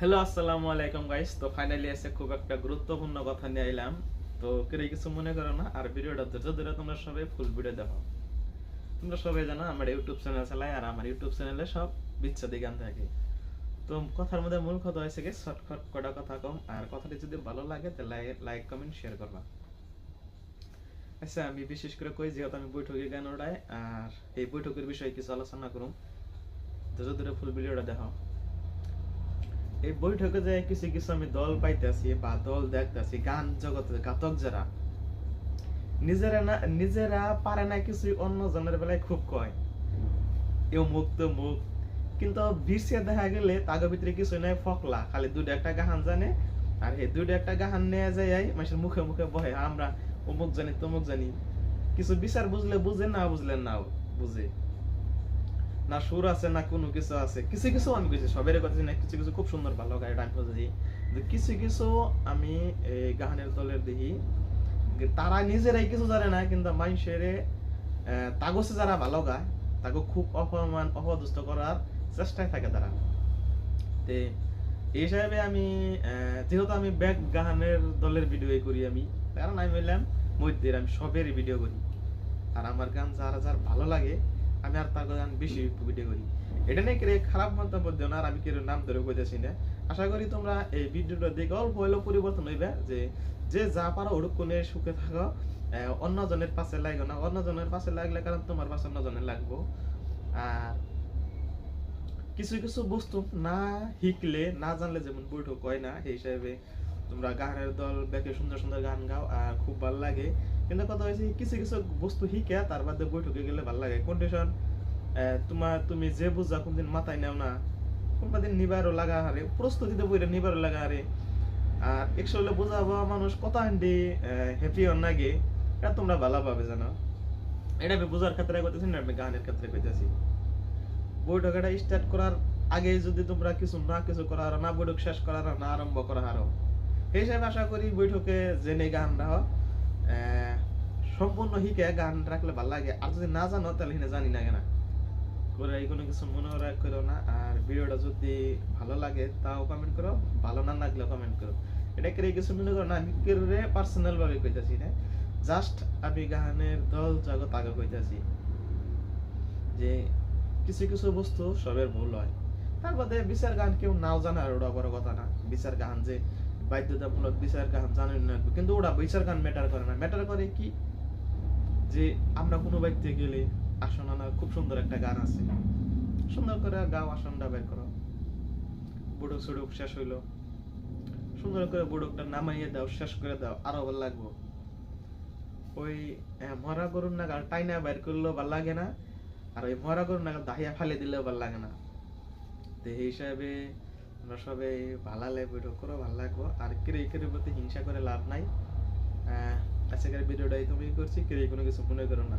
Hello আসসালামু আলাইকুম guys তো ফাইনালি এসে খুব একটা গুরুত্বপূর্ণ কথা নিয়ে এলাম। তো কেউ কিছু মনে করো না, আর ভিডিওটা ধৈর্য ধরে তোমরা সবাই ফুল ভিডিও দেখো। তোমরা সবাই জানো, আমার ইউটিউব চ্যানেল চালাই, আর আমার ইউটিউব চ্যানেলে সব বিচ্ছেদি গান থাকে। তো কথার মধ্যে মূল কথা হয়েছে কি, শর্টকাট কটা কথা কম, আর কথাটি যদি ভালো লাগে, তাহলে লাইক কমেন্ট শেয়ার করবা। আচ্ছা আমি বিশেষ করে কই, যেহেতু আমি বৈঠকে গান ওড়াই, আর এই বৈঠকের বিষয়ে কিছু আলোচনা করুম। ধৈর্য ধরে ফুল ভিডিওটা দেখো। এই বৈঠকে যে কিছু কিছু আমি দল পাইতেছি বা দল দেখতেছি, গান জগতে ঘাতক যারা, নিজেরা না, নিজেরা পারে না কিছু অন্য জনের বেলায় খুব কয়। এও মুখ তো মুখ। কিন্তু বিরসিয়া দেখা গেলে তাগো ভিতরে কিছু নাই, ফকলা। খালি দুটো একটা গাহান জানে, আর এই দুটো একটা গাহান নিয়ে যায় মানুষের মুখে মুখে বহে, আমরা অমুক জানি, তমুক জানি। কিছু বিচার বুঝলে বুঝে, না বুঝলে না বুঝে। না সুর আছে, না কোনো কিছু আছে। কিছু কিছু আমি কইছি সবের কথা না কিছু কিছু খুব সুন্দর, ভালো গায়, ডান বুঝি কিছু কিছু আমি এই গাহানের দলের দেখি তারা নিজেরাই কিছু জানে না, কিন্তু মানুষের তাগসে যারা ভালো গায় তাকে খুব অপমান, অপদস্থ করার চেষ্টায় থাকে তারা। তে, এই হিসাবে আমি যেহেতু আমি ব্যাক গাহানের দলের ভিডিও করি আমি, কারণ আমি বললাম মধ্যের আমি সবেরই ভিডিও করি। আর আমার গান যারা, যার ভালো লাগে আমি আর তার গান বেশি ভিডিও করি। এটা নিয়ে কেউ খারাপ মন্তব্য দিও না আমি কেউ নাম ধরে কইতেছি না। আশা করি তোমরা এই ভিডিওটা দেখে অল্প হইলেও পরিবর্তন হইবে যে যে যা পারো ওরূপ কোনে সুখে থাকো। আহ, অন্য জনের পাশে লাগো না অন্য জনের পাশে লাগলে কারণ তোমার পাশে অন্য জনের লাগবো। আর কিছু কিছু বস্তু না শিখলে না জানলে যেমন বৈঠক হয় না সেই হিসাবে তোমরা গানের দল বেকে সুন্দর সুন্দর গান গাও আর খুব ভালো লাগে। কিন্তু কথা হয়েছে কিছু কিছু বস্তু শিখে তার বাদে বৈঠকে গেলে ভালো লাগে। কন্ডিশন তোমার তুমি যে বুঝা কোনদিন মাথায় নেও না কোনবা দিন নিবারও লাগা হারে প্রস্তুতিতে বইরে নিবারও লাগা হারে। আর একশো বোঝাবো মানুষ কত হান্ডি হ্যাপি হন নাগে এটা তোমরা ভালো পাবে জানো। এটা আমি বোঝার ক্ষেত্রে করতেছি না, আমি গানের ক্ষেত্রে কইতেছি। বৈঠকটা স্টার্ট করার আগে যদি তোমরা কিছু না কিছু করার, না বৈঠক শেষ করার, না আরম্ভ করা হারো হিসাবে আশা করি বৈঠকে জেনে গান রাখো সম্পূর্ণ শিখে গান রাখলে ভালো লাগে। আর যদি না জানো তাহলে হিনে জানি না। কেনা করে কোনো কিছু মনে করো না। আর ভিডিওটা যদি ভালো লাগে, তাও কমেন্ট করো ভালো না লাগলেও কমেন্ট করো এটা কেউ কিছু মনে করো না আমি কেউ পার্সোনাল ভাবে কইতাছি না? জাস্ট আমি গানের দল জগৎ আগে কইতাছি যে কিছু কিছু বস্তু সবের ভুল হয়। তার বাদে বিচার গান কেউ নাও জানে আর ওটা বড় কথা না। বিচার গান যে বাধ্যতামূলক বিচার গান জানেন না কিন্তু ওরা বিচার গান ম্যাটার করে না। ম্যাটার করে কি? যে আমরা কোনো বাড়িতে গেলে আসন আনা খুব সুন্দর একটা গান আছে। সুন্দর করে গাও, আসনটা বের করো। বুড়ুক সুড়ুক শেষ হইল। সুন্দর করে বুড়ুকটা নামাইয়ে দাও, শেষ করে দাও, আরও ভালো লাগবো। ওই মরা গরুর নাগাল টাইনা বের করলেও ভালো লাগে না। আর ওই মরা গরুর নাগাল দাহিয়া ফালে দিলেও ভালো লাগে না। তো হিসাবে আমরা সবাই ভালালে ভিডিও করো ভালো লাগবো। আর কেরে কেরে প্রতি হিংসা করে লাভ নাই। আজকের ভিডিওটাই তুমি করছি কেরে কোনো কিছু মনে করো না।